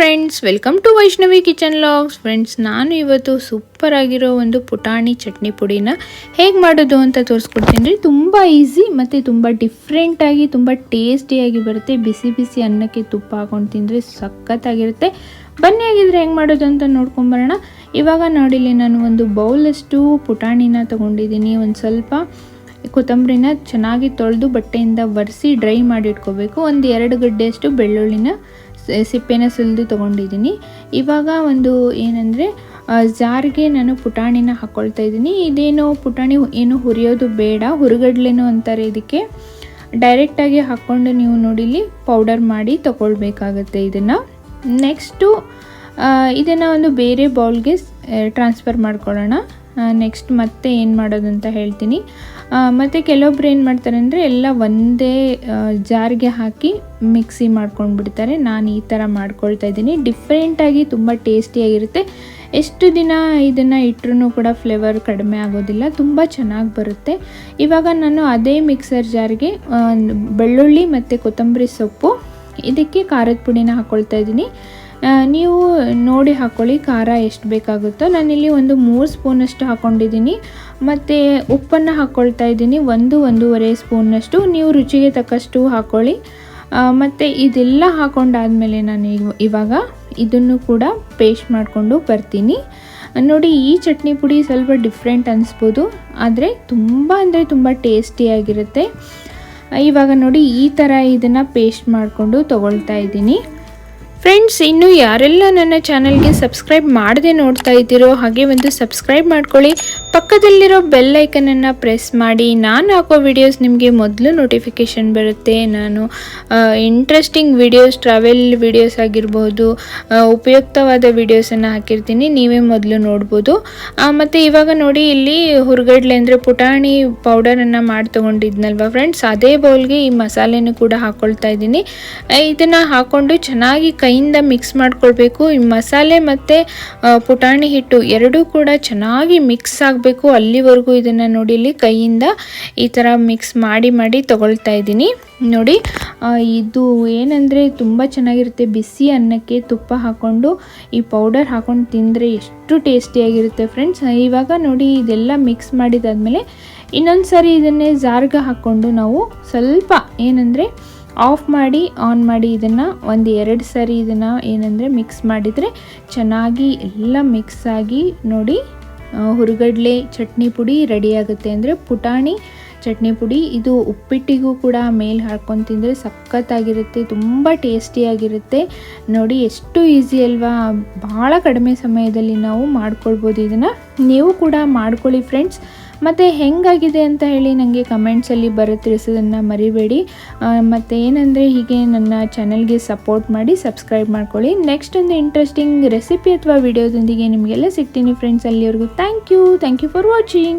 Friends welcome to Vaishnavi kitchen logs friends ನಾನು ಇವತ್ತು super ಆಗಿರೋ ಒಂದು ಪುಟಾಣಿ ಚಟ್ನಿ ಪುಡಿನ ಹೇಗೆ ಮಾಡೋದು ಅಂತ ತೋರಿಸ್ಕೊಡ್ತೀನಿ. ರೀ ತುಂಬ ಈಸಿ ಮತ್ತು ತುಂಬ ಡಿಫ್ರೆಂಟಾಗಿ ತುಂಬ ಟೇಸ್ಟಿಯಾಗಿ ಬರುತ್ತೆ. ಬಿಸಿ ಬಿಸಿ ಅನ್ನಕ್ಕೆ ತುಪ್ಪ ಹಾಕೊಂಡು ತಿಂದರೆ ಸಖತ್ತಾಗಿರುತ್ತೆ. ಬನ್ನಿ ಆಗಿದ್ರೆ ಹೆಂಗೆ ಮಾಡೋದು ಅಂತ ನೋಡ್ಕೊಂಬರೋಣ ಇವಾಗ ನೋಡಿಲಿ ನಾನು ಒಂದು ಬೌಲಷ್ಟು ಪುಟಾಣಿನ ತೊಗೊಂಡಿದ್ದೀನಿ. ಒಂದು ಸ್ವಲ್ಪ ಕೊತ್ತಂಬರಿನ ಚೆನ್ನಾಗಿ ತೊಳೆದು ಬಟ್ಟೆಯಿಂದ ಒರೆಸಿ ಡ್ರೈ ಮಾಡಿ ಇಟ್ಕೋಬೇಕು. ಒಂದು ಎರಡು ಗಡ್ಡೆಯಷ್ಟು ಬೆಳ್ಳುಳ್ಳಿನ ಸಿಪ್ಪೆನ ಸುಲಿದು ತೊಗೊಂಡಿದ್ದೀನಿ. ಇವಾಗ ಒಂದು ಏನಂದರೆ ಜಾರಿಗೆ ನಾನು ಪುಟಾಣಿನ ಹಾಕ್ಕೊಳ್ತಾ ಇದ್ದೀನಿ. ಇದೇನು ಪುಟಾಣಿ ಏನು ಹುರಿಯೋದು ಬೇಡ, ಹುರುಗಡ್ಲೆನೂ ಅಂತಾರೆ ಇದಕ್ಕೆ. ಡೈರೆಕ್ಟಾಗಿ ಹಾಕ್ಕೊಂಡು ನೀವು ನೋಡಿಲಿ ಪೌಡರ್ ಮಾಡಿ ತಗೊಳ್ಬೇಕಾಗತ್ತೆ ಇದನ್ನು. ನೆಕ್ಸ್ಟು ಇದನ್ನು ಒಂದು ಬೇರೆ ಬೌಲ್ಗೆ ಟ್ರಾನ್ಸ್ಫರ್ ಮಾಡ್ಕೊಳ್ಳೋಣ. ನೆಕ್ಸ್ಟ್ ಮತ್ತೆ ಏನು ಮಾಡೋದು ಅಂತ ಹೇಳ್ತೀನಿ. ಮತ್ತು ಕೆಲವೊಬ್ರು ಏನು ಮಾಡ್ತಾರೆ ಅಂದರೆ ಎಲ್ಲ ಒಂದೇ ಜಾರ್ಗೆ ಹಾಕಿ ಮಿಕ್ಸಿ ಮಾಡ್ಕೊಂಡು ಬಿಡ್ತಾರೆ ನಾನು ಈ ಥರ ಮಾಡ್ಕೊಳ್ತಾ ಇದ್ದೀನಿ. ಡಿಫ್ರೆಂಟಾಗಿ ತುಂಬ ಟೇಸ್ಟಿಯಾಗಿರುತ್ತೆ ಎಷ್ಟು ದಿನ ಇದನ್ನು ಇಟ್ಟರೂ ಕೂಡ ಫ್ಲೇವರ್ ಕಡಿಮೆ ಆಗೋದಿಲ್ಲ. ತುಂಬ ಚೆನ್ನಾಗಿ ಬರುತ್ತೆ. ಇವಾಗ ನಾನು ಅದೇ ಮಿಕ್ಸರ್ ಜಾರ್ಗೆ ಬೆಳ್ಳುಳ್ಳಿ ಮತ್ತು ಕೊತ್ತಂಬರಿ ಸೊಪ್ಪು, ಇದಕ್ಕೆ ಖಾರದ ಪುಡಿನ ಹಾಕ್ಕೊಳ್ತಾ ಇದ್ದೀನಿ. ನೀವು ನೋಡಿ ಹಾಕ್ಕೊಳ್ಳಿ ಖಾರ ಎಷ್ಟು ಬೇಕಾಗುತ್ತೋ. ನಾನಿಲ್ಲಿ ಒಂದು ಮೂರು ಸ್ಪೂನಷ್ಟು ಹಾಕ್ಕೊಂಡಿದ್ದೀನಿ ಮತ್ತು ಉಪ್ಪನ್ನು ಹಾಕ್ಕೊಳ್ತಾ ಇದ್ದೀನಿ, ಒಂದು, ಒಂದೂವರೆ ಸ್ಪೂನಷ್ಟು. ನೀವು ರುಚಿಗೆ ತಕ್ಕಷ್ಟು ಹಾಕ್ಕೊಳ್ಳಿ ಮತ್ತು ಇದೆಲ್ಲ ಹಾಕ್ಕೊಂಡಾದಮೇಲೆ ನಾನು ಇವ- ಇವಾಗ ಇದನ್ನು ಕೂಡ ಪೇಸ್ಟ್ ಮಾಡಿಕೊಂಡು ಬರ್ತೀನಿ. ನೋಡಿ, ಈ ಚಟ್ನಿ ಪುಡಿ ಸ್ವಲ್ಪ ಡಿಫ್ರೆಂಟ್ ಅನಿಸ್ಬೋದು. ಆದರೆ ತುಂಬ ಅಂದರೆ ತುಂಬ ಟೇಸ್ಟಿಯಾಗಿರುತ್ತೆ ಇವಾಗ ನೋಡಿ, ಈ ಥರ ಇದನ್ನು ಪೇಸ್ಟ್ ಮಾಡಿಕೊಂಡು ತೊಗೊಳ್ತಾ ಇದ್ದೀನಿ. ಫ್ರೆಂಡ್ಸ್ ಇನ್ನು ಯಾರೆಲ್ಲ ನನ್ನ ಚಾನಲ್ಗೆ ಸಬ್ಸ್ಕ್ರೈಬ್ ಮಾಡದೆ ನೋಡ್ತಾ ಇದ್ದೀರೋ ಹಾಗೆ ಒಂದು ಸಬ್ಸ್ಕ್ರೈಬ್ ಮಾಡ್ಕೊಳ್ಳಿ. ಪಕ್ಕದಲ್ಲಿರೋ ಬೆಲ್ ಐಕನನ್ನು ಪ್ರೆಸ್ ಮಾಡಿ. ನಾನು ಹಾಕೋ ವಿಡಿಯೋಸ್ ನಿಮಗೆ ಮೊದಲು ನೋಟಿಫಿಕೇಷನ್ ಬರುತ್ತೆ. ನಾನು ಇಂಟ್ರೆಸ್ಟಿಂಗ್ ವಿಡಿಯೋಸ್ ಟ್ರಾವೆಲ್ ವಿಡಿಯೋಸ್ ಆಗಿರ್ಬೋದು ಉಪಯುಕ್ತವಾದ ವಿಡಿಯೋಸನ್ನು ಹಾಕಿರ್ತೀನಿ. ನೀವೇ ಮೊದಲು ನೋಡ್ಬೋದು. ಮತ್ತು ಇವಾಗ ನೋಡಿ ಇಲ್ಲಿ ಹುರ್ಗಡ್ಲೆ ಅಂದರೆ ಪುಟಾಣಿ ಪೌಡರನ್ನು ಮಾಡಿ ತೊಗೊಂಡಿದ್ನಲ್ವ ಫ್ರೆಂಡ್ಸ್ ಅದೇ ಬೌಲ್ಗೆ ಈ ಮಸಾಲೆನೂ ಕೂಡ ಹಾಕ್ಕೊಳ್ತಾ ಇದ್ದೀನಿ. ಇದನ್ನು ಹಾಕ್ಕೊಂಡು ಚೆನ್ನಾಗಿ ಕೈಯಿಂದ ಮಿಕ್ಸ್ ಮಾಡ್ಕೊಳ್ಬೇಕು. ಈ ಮಸಾಲೆ ಮತ್ತು ಪುಟಾಣಿ ಹಿಟ್ಟು ಎರಡೂ ಕೂಡ ಚೆನ್ನಾಗಿ ಮಿಕ್ಸ್ ಆಗಬೇಕು. ಅಲ್ಲಿವರೆಗೂ ಇದನ್ನು ನೋಡಿ, ಇಲ್ಲಿ ಕೈಯಿಂದ ಈ ಥರ ಮಿಕ್ಸ್ ಮಾಡಿ ಮಾಡಿ ತೊಗೊಳ್ತಾ ಇದ್ದೀನಿ. ನೋಡಿ ಇದು ಏನಂದರೆ ತುಂಬ ಚೆನ್ನಾಗಿರುತ್ತೆ. ಬಿಸಿ ಅನ್ನಕ್ಕೆ ತುಪ್ಪ ಹಾಕ್ಕೊಂಡು ಈ ಪೌಡರ್ ಹಾಕ್ಕೊಂಡು ತಿಂದರೆ ಎಷ್ಟು ಟೇಸ್ಟಿಯಾಗಿರುತ್ತೆ ಫ್ರೆಂಡ್ಸ್ ಇವಾಗ ನೋಡಿ, ಇದೆಲ್ಲ ಮಿಕ್ಸ್ ಮಾಡಿದಾದ್ಮೇಲೆ ಇನ್ನೊಂದು ಸಾರಿ ಇದನ್ನೇ ಜಾರ್ಗ ಹಾಕ್ಕೊಂಡು ನಾವು ಸ್ವಲ್ಪ ಏನಂದರೆ ಆಫ್ ಮಾಡಿ, ಆನ್ ಮಾಡಿ ಇದನ್ನು ಒಂದು ಎರಡು ಸರಿ ಇದನ್ನು ಏನಂದರೆ ಮಿಕ್ಸ್ ಮಾಡಿದರೆ ಚೆನ್ನಾಗಿ ಎಲ್ಲ ಮಿಕ್ಸ್ ಆಗಿ ನೋಡಿ ಹುರುಗಡಲೆ ಚಟ್ನಿ ಪುಡಿ ರೆಡಿ ಆಗುತ್ತೆ. ಅಂದರೆ ಪುಟಾಣಿ ಚಟ್ನಿ ಪುಡಿ, ಇದು ಉಪ್ಪಿಟ್ಟಿಗೂ ಕೂಡ ಮೇಲೆ ಹಾಕ್ಕೊಂಡು ತಿಂದರೆ ಸಖತ್ತಾಗಿರುತ್ತೆ, ತುಂಬ ಟೇಸ್ಟಿಯಾಗಿರುತ್ತೆ ನೋಡಿ, ಎಷ್ಟು ಈಸಿ ಅಲ್ವಾ? ಭಾಳ ಕಡಿಮೆ ಸಮಯದಲ್ಲಿ ನಾವು ಮಾಡ್ಕೊಳ್ಬೋದು ಇದನ್ನು. ನೀವು ಕೂಡ ಮಾಡ್ಕೊಳ್ಳಿ ಫ್ರೆಂಡ್ಸ್ ಮತ್ತು ಹೆಂಗಾಗಿದೆ ಅಂತ ಹೇಳಿ ನನಗೆ ಕಮೆಂಟ್ಸಲ್ಲಿ ಬರೋ ತಿಳಿಸೋದನ್ನು ಮರಿಬೇಡಿ. ಮತ್ತು ಏನಂದರೆ ಹೀಗೆ ನನ್ನ ಚಾನಲ್ಗೆ ಸಪೋರ್ಟ್ ಮಾಡಿ ಸಬ್ಸ್ಕ್ರೈಬ್ ಮಾಡ್ಕೊಳ್ಳಿ. ನೆಕ್ಸ್ಟ್ ಒಂದು ಇಂಟ್ರೆಸ್ಟಿಂಗ್ ರೆಸಿಪಿ ಅಥವಾ ವಿಡಿಯೋದೊಂದಿಗೆ ನಿಮಗೆಲ್ಲ ಸಿಗ್ತೀನಿ ಫ್ರೆಂಡ್ಸ್ ಅಲ್ಲಿವರೆಗೂ. Thank you thank you for watching